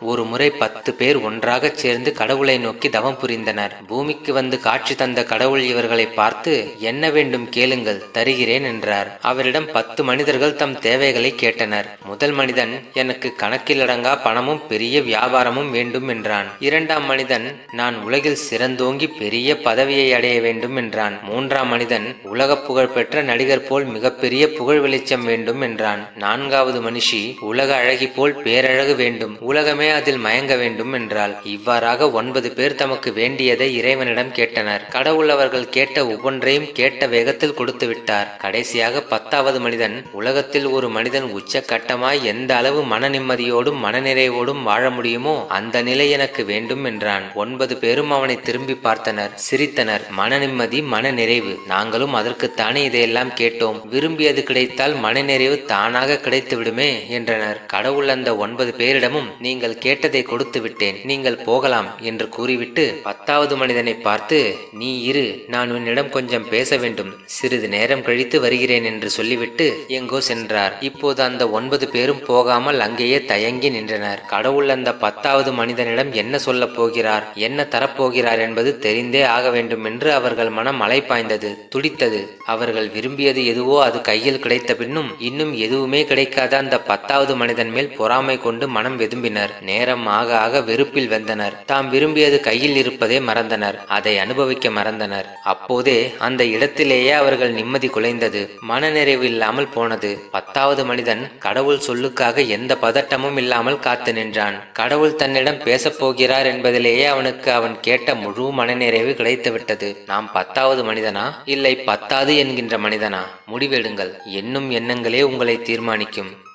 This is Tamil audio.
ஒரு முறை பத்து பேர் ஒன்றாகச் சேர்ந்து கடவுளை நோக்கி தவம் புரிந்தனர். பூமிக்கு வந்து காட்சி தந்த கடவுள் இவர்களை பார்த்து என்ன வேண்டும் கேளுங்கள் தருகிறேன் என்றார். அவரிடம் பத்து மனிதர்கள் தம் தேவைகளை கேட்டனர். முதல் மனிதன் எனக்கு கணக்கில் அடங்கா பணமும் பெரிய வியாபாரமும் வேண்டும் என்றான். இரண்டாம் மனிதன் நான் உலகில் சிறந்தோங்கி பெரிய பதவியை அடைய வேண்டும் என்றான். மூன்றாம் மனிதன் உலக புகழ் பெற்ற நடிகர் போல் மிகப்பெரிய புகழ் வெளிச்சம் வேண்டும் என்றான். நான்காவது மனுஷி உலக அழகி போல் பேரழகு வேண்டும் உலகமே அதில் மயங்க வேண்டும் என்றாள் இவ்வாறாக ஒன்பது பேர் தமக்கு வேண்டியதை இறைவனிடம் கேட்டனர். கடவுள் அவர்கள் கேட்ட ஒவ்வொன்றையும் கேட்ட வேகத்தில் கொடுத்து விட்டார். கடைசியாக பத்தாவது மனிதன் உலகத்தில் ஒரு மனிதன் உச்சக்கட்டமாய் எந்த அளவு மன நிம்மதியோடும் மனநிறைவோடும் வாழ முடியுமோ அந்த நிலை எனக்கு வேண்டும் என்றான். ஒன்பது பேரும் அவனை திரும்பி பார்த்தனர். சிரித்தனர். மன நிம்மதி மன நிறைவு. நாங்களும் அதற்குத்தானே இதையெல்லாம் கேட்டோம். விரும்பியது கிடைத்தால் மனநிறைவு தானாக கிடைத்துவிடுமே என்றனர். கடவுள் அந்த ஒன்பது பேரிடமும் நீங்கள் கேட்டதை கொடுத்து விட்டேன். நீங்கள் போகலாம் என்று கூறிவிட்டு பத்தாவது மனிதனை பார்த்து நீ இரு நான் உன்னிடம் கொஞ்சம் பேச வேண்டும். சிறிது நேரம் கழித்து வருகிறேன் என்று சொல்லிவிட்டு எங்கோ சென்றார். இப்போது அந்த ஒன்பது பேரும் போகாமல் அங்கேயே தயங்கி நின்றனர். கடவுள் அந்த பத்தாவது மனிதனிடம் என்ன சொல்லப் போகிறார் என்ன தரப்போகிறார் என்பது தெரிந்தே ஆக வேண்டும் என்று அவர்கள் மனம் அலைப்பாய்ந்தது துடித்தது. அவர்கள் விரும்பியது எதுவோ அது கையில் கிடைத்த பின்னும் இன்னும் எதுவுமே கிடைக்காத அந்த பத்தாவது மனிதன் மேல் பொறாமை கொண்டு மனம் வெதும்பினர். நேரம் ஆக ஆக வெறுப்பில் வெந்தனர். தாம் விரும்பியது கையில் இருப்பதே மறந்தனர். அதை அனுபவிக்க மறந்தனர். அப்போதே அந்த இடத்திலேயே அவர்கள் நிம்மதி குலைந்தது. மனநிறைவு இல்லாமல் போனது. பத்தாவது மனிதன் கடவுள் சொல்லுக்காக எந்த பதட்டமும் இல்லாமல் காத்து நின்றான். கடவுள் தன்னிடம் பேசப் போகிறார் என்பதிலேயே அவனுக்கு அவன் கேட்ட முழு மனநிறைவு கிடைத்துவிட்டது நாம் பத்தாவது மனிதனா? இல்லை பத்தாது என்கின்ற மனிதனா? முடிவெடுங்கள். எண்ணும் எண்ணங்களே உங்களை தீர்மானிக்கும்.